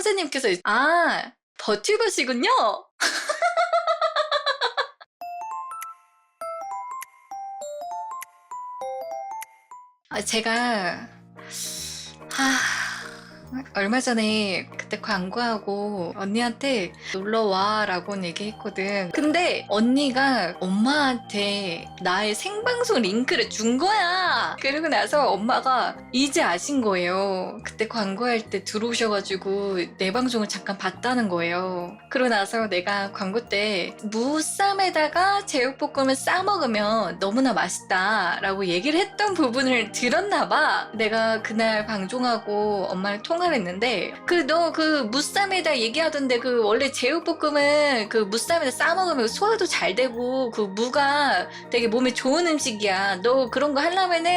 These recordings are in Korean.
선생님께서 아 버튜버시군요. 아, 제가 하, 얼마 전에 그때 광고하고 언니한테 놀러 와라고 얘기했거든. 근데 언니가 엄마한테 나의 생방송 링크를 준 거야. 그러고 나서 엄마가 이제 아신 거예요. 그때 광고할 때 들어오셔가지고 내 방송을 잠깐 봤다는 거예요. 그러고 나서 내가 광고 때 무쌈에다가 제육볶음을 싸 먹으면 너무나 맛있다라고 얘기를 했던 부분을 들었나 봐. 내가 그날 방송하고 엄마랑 통화를 했는데 그 너 그 무쌈에다 얘기하던데 그 원래 제육볶음은 그 무쌈에다 싸 먹으면 소화도 잘 되고 그 무가 되게 몸에 좋은 음식이야. 너 그런 거 하려면은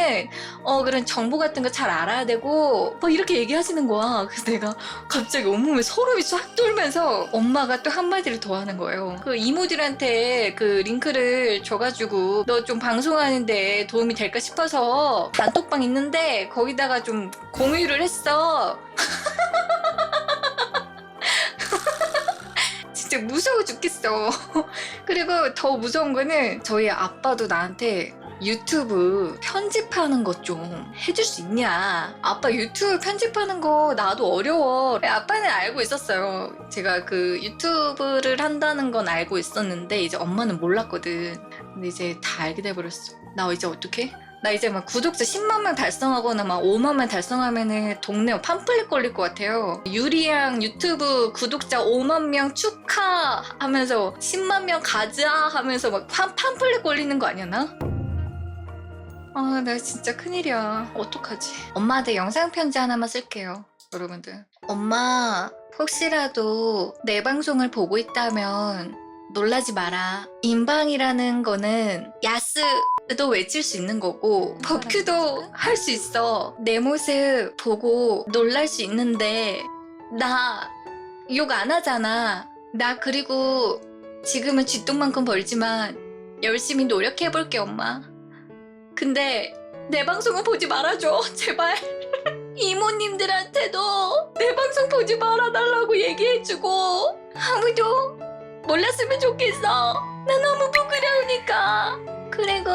어 그런 정보 같은 거 잘 알아야 되고 뭐 이렇게 얘기하시는 거야. 그래서 내가 갑자기 온몸에 소름이 쫙 돌면서 엄마가 또 한마디를 더 하는 거예요. 그 이모들한테 그 링크를 줘가지고 너 좀 방송하는데 도움이 될까 싶어서 단톡방 있는데 거기다가 좀 공유를 했어. 무서워 죽겠어. 그리고 더 무서운 거는 저희 아빠도 나한테 유튜브 편집하는 것 좀 해줄 수 있냐? 아빠 유튜브 편집하는 거 나도 어려워. 아빠는 알고 있었어요. 제가 그 유튜브를 한다는 건 알고 있었는데 이제 엄마는 몰랐거든. 근데 이제 다 알게 돼버렸어. 나 이제 어떡해? 나 이제 막 구독자 10만 명 달성하거나 막 5만 명 달성하면은 동네 팜플렛 걸릴 것 같아요. 유리양 유튜브 구독자 5만 명 축하하면서 10만 명 가자 하면서 막 팜, 팜플렛 걸리는 거 아니었나? 아, 나 진짜 큰일이야. 어떡하지? 엄마한테 영상 편지 하나만 쓸게요. 여러분들. 엄마, 혹시라도 내 방송을 보고 있다면 놀라지 마라. 인방이라는 거는 야스도 외칠 수 있는 거고 버큐도 할 수 있어. 내 모습 보고 놀랄 수 있는데 나 욕 안 하잖아. 나 그리고 지금은 쥐똥만큼 벌지만 열심히 노력해볼게 엄마. 근데 내 방송은 보지 말아줘 제발. 이모님들한테도 내 방송 보지 말아달라고 얘기해주고 아무도 몰랐으면 좋겠어. 나 너무 부끄러우니까. 그리고.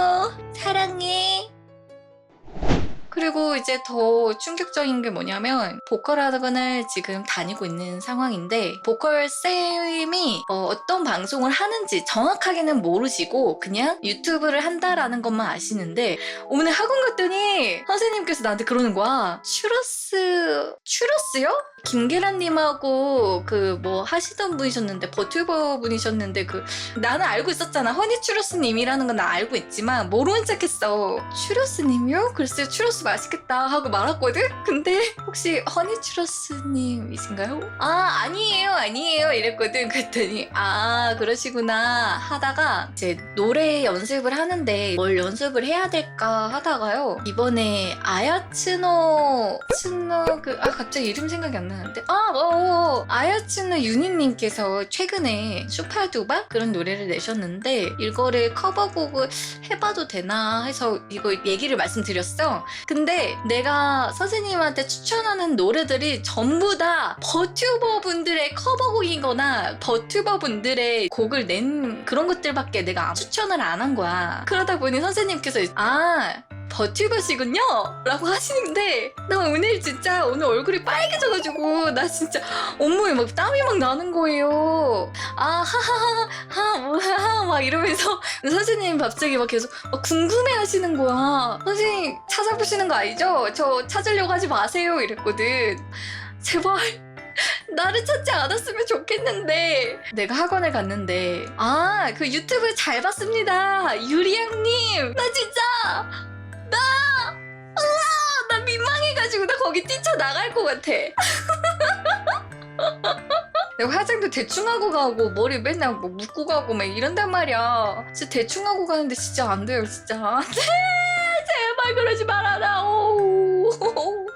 그리고 이제 더 충격적인 게 뭐냐면 보컬 학원을 지금 다니고 있는 상황인데 보컬 쌤이 어, 떤 방송을 하는지 정확하게는 모르시고 그냥 유튜브를 한다라는 것만 아시는데 오늘 학원 갔더니 선생님께서 나한테 그러는 거야 츄러스 츄러스요? 김계란님하고 그 뭐 하시던 분이셨는데 버튜버 분이셨는데 그 나는 알고 있었잖아 허니 츄러스님이라는 건 나 알고 있지만 모르는 척했어 츄러스님이요? 글쎄요 츄러스 맛있겠다 하고 말았거든? 근데 혹시 허니 츄러스님이신가요? 아 아니에요 아니에요 이랬거든 그랬더니 아 그러시구나 하다가 이제 노래 연습을 하는데 뭘 연습을 해야 될까 하다가요 이번에 아야츠노 츠노 그 아 갑자기 이름 생각이 안 나는데? 아 어, 어, 아야츠노 유니님께서 최근에 슈파두바? 그런 노래를 내셨는데 이거를 커버곡을 해봐도 되나 해서 이거 얘기를 말씀드렸어. 근데 내가 선생님한테 추천하는 노래들이 전부 다 버튜버 분들의 커버곡이거나 버튜버 분들의 곡을 낸 그런 것들밖에 내가 추천을 안 한 거야. 그러다 보니 선생님께서 아 버튜버시군요? 라고 하시는데 나 오늘 진짜 오늘 얼굴이 빨개져가지고 나 진짜 온몸에 막 땀이 막 나는 거예요. 아 하하하 하 뭐야 막 이러면서 선생님이 갑자기 막 계속 막 궁금해 하시는 거야. 선생님 찾아보시는 거 아니죠? 저 찾으려고 하지 마세요. 이랬거든. 제발 나를 찾지 않았으면 좋겠는데. 내가 학원을 갔는데 아 그 유튜브 잘 봤습니다. 유리양님. 나 진짜 민망해가지고 나 거기 뛰쳐나갈 것 같아. 내가 화장도 대충 하고 가고 머리 맨날 뭐 묶고 가고 막 이런단 말이야. 진짜 대충 하고 가는데 진짜 안 돼요 진짜. 네, 제발 그러지 말아라. 오.